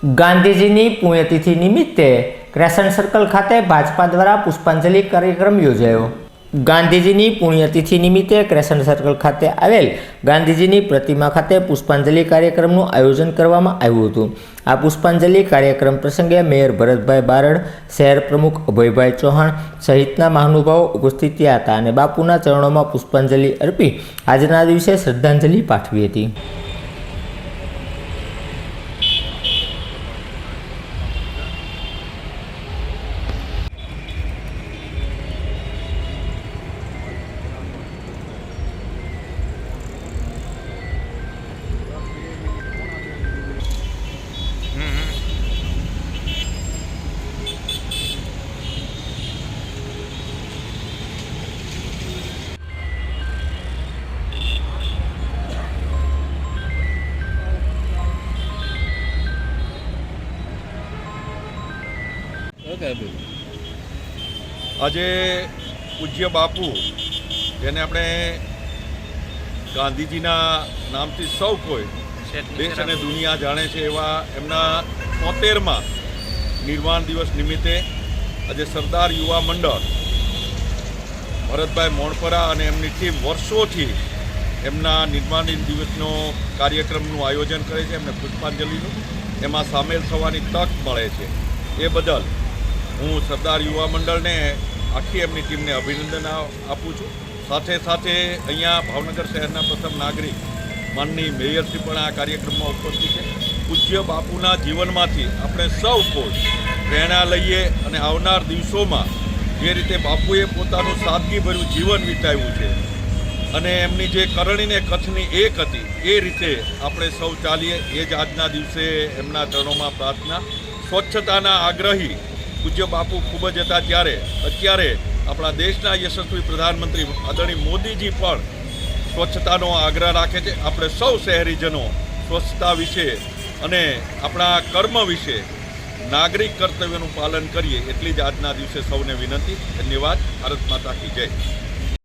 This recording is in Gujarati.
ગાંધીજીની પુણ્યતિથિ નિમિત્તે ક્રેસન્ટ સર્કલ ખાતે ભાજપા દ્વારા પુષ્પાંજલિ કાર્યક્રમ યોજાયો. ગાંધીજીની પુણ્યતિથિ નિમિત્તે ક્રેસન્ટ સર્કલ ખાતે આવેલ ગાંધીજીની પ્રતિમા ખાતે પુષ્પાંજલિ કાર્યક્રમનું આયોજન કરવામાં આવ્યું હતું. આ પુષ્પાંજલિ કાર્યક્રમ પ્રસંગે મેયર ભરતભાઈ બારડ, શહેર પ્રમુખ અભયભાઈ ચૌહાણ સહિતના મહાનુભાવો ઉપસ્થિત હતા અને બાપુના ચરણોમાં પુષ્પાંજલિ અર્પી આજના દિવસે શ્રદ્ધાંજલિ પાઠવી હતી. આજે પૂજ્ય બાપુ જેને આપણે ગાંધીજીના નામથી સૌ કોઈ દેશ અને દુનિયા જાણે છે એવા એમના તોતેરમાં નિર્માણ દિવસ નિમિત્તે આજે સરદાર યુવા મંડળ ભરતભાઈ મોણપરા અને એમની ટીમ વર્ષોથી એમના નિર્માણ દિવસનો કાર્યક્રમનું આયોજન કરે છે એમને પુષ્પાંજલિનું એમાં સામેલ થવાની તક મળે છે. એ બદલ હું સરદાર યુવા મંડળને આખી એમની ટીમને અભિનંદન આપું છું. સાથે સાથે અહીંયા ભાવનગર શહેરના પ્રથમ નાગરિક માનની મેયરશ્રી પણ આ કાર્યક્રમમાં ઉપસ્થિત છે. પૂજ્ય બાપુના જીવનમાંથી આપણે સૌ કોઈ પ્રેરણા લઈએ અને આવનાર દિવસોમાં જે રીતે બાપુએ પોતાનું સાદગીભર્યું જીવન વિતાવ્યું છે અને એમની જે કરણીને કચ્છની એક હતી, એ રીતે આપણે સૌ ચાલીએ. એ જ આજના દિવસે એમના ચરણોમાં પ્રાર્થના. સ્વચ્છતાના આગ્રહી પૂજ્ય બાપુ ખૂબ જ હતા ત્યારે. અત્યારે આપણા દેશના યશસ્વી પ્રધાનમંત્રી આદરણીય મોદીજી પણ સ્વચ્છતાનો આગ્રહ રાખે છે. આપણે સૌ શહેરીજનો સ્વચ્છતા વિશે અને આપણા કર્મ વિશે નાગરિક કર્તવ્યનું પાલન કરીએ એટલી જ આજના દિવસે સૌને વિનંતી. ધન્યવાદ. ભારત માતા કી જય.